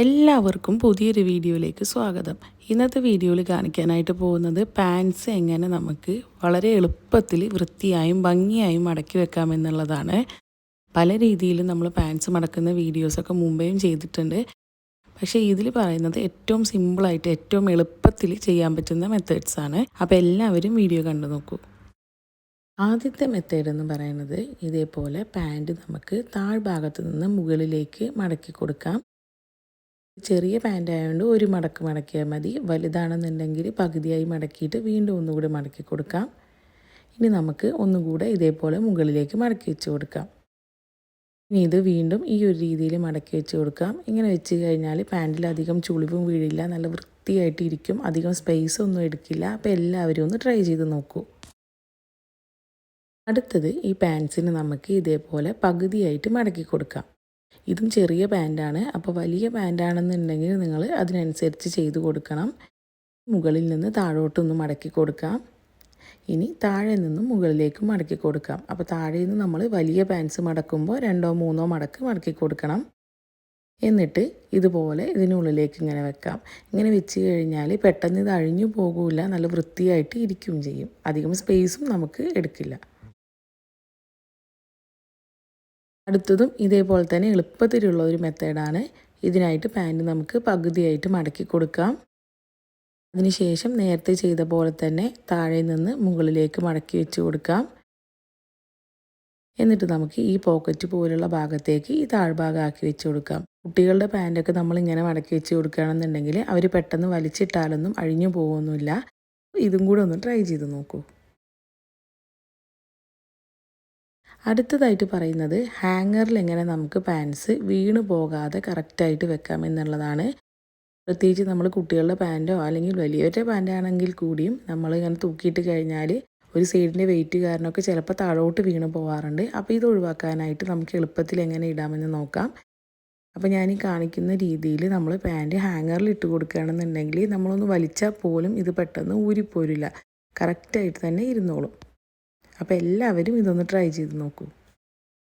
എല്ലാവർക്കും പുതിയൊരു വീഡിയോയിലേക്ക് സ്വാഗതം. ഇന്നത്തെ വീഡിയോയിൽ കാണിക്കാനായിട്ട് പോകുന്നത് പാൻസ് എങ്ങനെ നമുക്ക് വളരെ എളുപ്പത്തിൽ വൃത്തിയായും ഭംഗിയായും മടക്കി വെക്കാമെന്നുള്ളതാണ് പല രീതിയിലും നമ്മൾ പാൻസ് മടക്കുന്ന വീഡിയോസൊക്കെ മുമ്പേയും ചെയ്തിട്ടുണ്ട്. പക്ഷേ ഇതിൽ പറയുന്നത് ഏറ്റവും സിമ്പിളായിട്ട് ഏറ്റവും എളുപ്പത്തിൽ ചെയ്യാൻ പറ്റുന്ന മെത്തേഡ്സാണ് അപ്പോൾ എല്ലാവരും വീഡിയോ കണ്ടു നോക്കൂ. ആദ്യത്തെ മെത്തേഡ് എന്ന് പറയുന്നത് ഇതേപോലെ പാന്റ് നമുക്ക് താഴ്ഭാഗത്ത് നിന്ന് മുകളിലേക്ക് മടക്കി കൊടുക്കാം. ചെറിയ പാന്റ് ആയതുകൊണ്ട് ഒരു മടക്ക് മടക്കിയാൽ മതി. വലുതാണെന്നുണ്ടെങ്കിൽ പകുതിയായി മടക്കിയിട്ട് വീണ്ടും ഒന്നുകൂടി മടക്കി കൊടുക്കാം. ഇനി നമുക്ക് ഒന്നുകൂടെ ഇതേപോലെ മുകളിലേക്ക് മടക്കി വെച്ച് കൊടുക്കാം. ഇനി ഇത് വീണ്ടും ഈ ഒരു രീതിയിൽ മടക്കി വെച്ച് കൊടുക്കാം. ഇങ്ങനെ വെച്ച് കഴിഞ്ഞാൽ പാന്റിൽ അധികം ചുളിവും വീഴില്ല നല്ല വൃത്തിയായിട്ട് ഇരിക്കും അധികം സ്പേസ് ഒന്നും എടുക്കില്ല. അപ്പോൾ എല്ലാവരും ഒന്ന് ട്രൈ ചെയ്ത് നോക്കൂ. അടുത്തത് ഈ പാൻസിന് നമുക്ക് ഇതേപോലെ പകുതിയായിട്ട് മടക്കി കൊടുക്കാം. ഇതും ചെറിയ പാന്റാണ്. അപ്പോൾ വലിയ പാന്റാണെന്നുണ്ടെങ്കിൽ നിങ്ങൾ അതിനനുസരിച്ച് ചെയ്ത് കൊടുക്കണം. മുകളിൽ നിന്ന് താഴോട്ടൊന്ന് മടക്കി കൊടുക്കാം. ഇനി താഴെ നിന്നും മുകളിലേക്കും മടക്കി കൊടുക്കാം. അപ്പോൾ താഴെ നിന്ന് നമ്മൾ വലിയ പാൻസ് മടക്കുമ്പോൾ രണ്ടോ മൂന്നോ മടക്ക് മടക്കി കൊടുക്കണം. എന്നിട്ട് ഇതുപോലെ ഇതിനുള്ളിലേക്ക് ഇങ്ങനെ വെക്കാം. ഇങ്ങനെ വെച്ച് കഴിഞ്ഞാൽ പെട്ടെന്ന് ഇത് അഴിഞ്ഞു പോകില്ല നല്ല വൃത്തിയായിട്ട് ഇരിക്കും ചെയ്യും. അധികം സ്പേസും നമുക്ക് എടുക്കില്ല. അടുത്തതും ഇതേപോലെ തന്നെ എളുപ്പത്തിലുള്ള ഒരു മെത്തേഡാണ്. ഇതിനായിട്ട് പാന്റ് നമുക്ക് പകുതിയായിട്ട് മടക്കി കൊടുക്കാം. അതിനുശേഷം നേരത്തെ ചെയ്ത പോലെ തന്നെ താഴെ നിന്ന് മുകളിലേക്ക് മടക്കി വെച്ച് കൊടുക്കാം. എന്നിട്ട് നമുക്ക് ഈ പോക്കറ്റ് പോലുള്ള ഭാഗത്തേക്ക് ഈ താഴ്ഭാഗമാക്കി വെച്ച് കൊടുക്കാം. കുട്ടികളുടെ പാന്റൊക്കെ നമ്മൾ ഇങ്ങനെ മടക്കി വെച്ച് കൊടുക്കുകയാണെന്നുണ്ടെങ്കിൽ അവർ പെട്ടെന്ന് വലിച്ചിട്ടാലൊന്നും അഴിഞ്ഞു പോകുന്നില്ല. ഇതും കൂടെ ഒന്ന് ട്രൈ ചെയ്ത് നോക്കൂ. അടുത്തതായിട്ട് പറയുന്നത് ഹാങ്ങറിൽ എങ്ങനെ നമുക്ക് പാൻസ് വീണ് പോകാതെ കറക്റ്റായിട്ട് വെക്കാം എന്നുള്ളതാണ്. പ്രത്യേകിച്ച് നമ്മൾ കുട്ടികളുടെ പാന്റോ അല്ലെങ്കിൽ വലിയവരുടെ പാന്റ് ആണെങ്കിൽ കൂടിയും നമ്മൾ ഇങ്ങനെ തൂക്കിയിട്ട് കഴിഞ്ഞാൽ ഒരു സൈഡിന്റെ വെയിറ്റ് കാരണമൊക്കെ ചിലപ്പോൾ താഴോട്ട് വീണ് പോകാറുണ്ട് അപ്പോൾ ഇത് ഒഴിവാക്കാനായിട്ട് നമുക്ക് എളുപ്പത്തിൽ എങ്ങനെ ഇടാമെന്ന് നോക്കാം. അപ്പോൾ ഞാൻ ഈ കാണിക്കുന്ന രീതിയിൽ നമ്മൾ പാന്റ് ഹാങ്ങറിൽ ഇട്ട് കൊടുക്കുകയാണെന്നുണ്ടെങ്കിൽ നമ്മളൊന്ന് വലിച്ചാൽ പോലും ഇത് പെട്ടെന്ന് ഊരിപ്പോരില്ല. കറക്റ്റായിട്ട് തന്നെ ഇരുന്നോളും. അപ്പോൾ എല്ലാവരും ഇതൊന്ന് ട്രൈ ചെയ്ത് നോക്കൂ.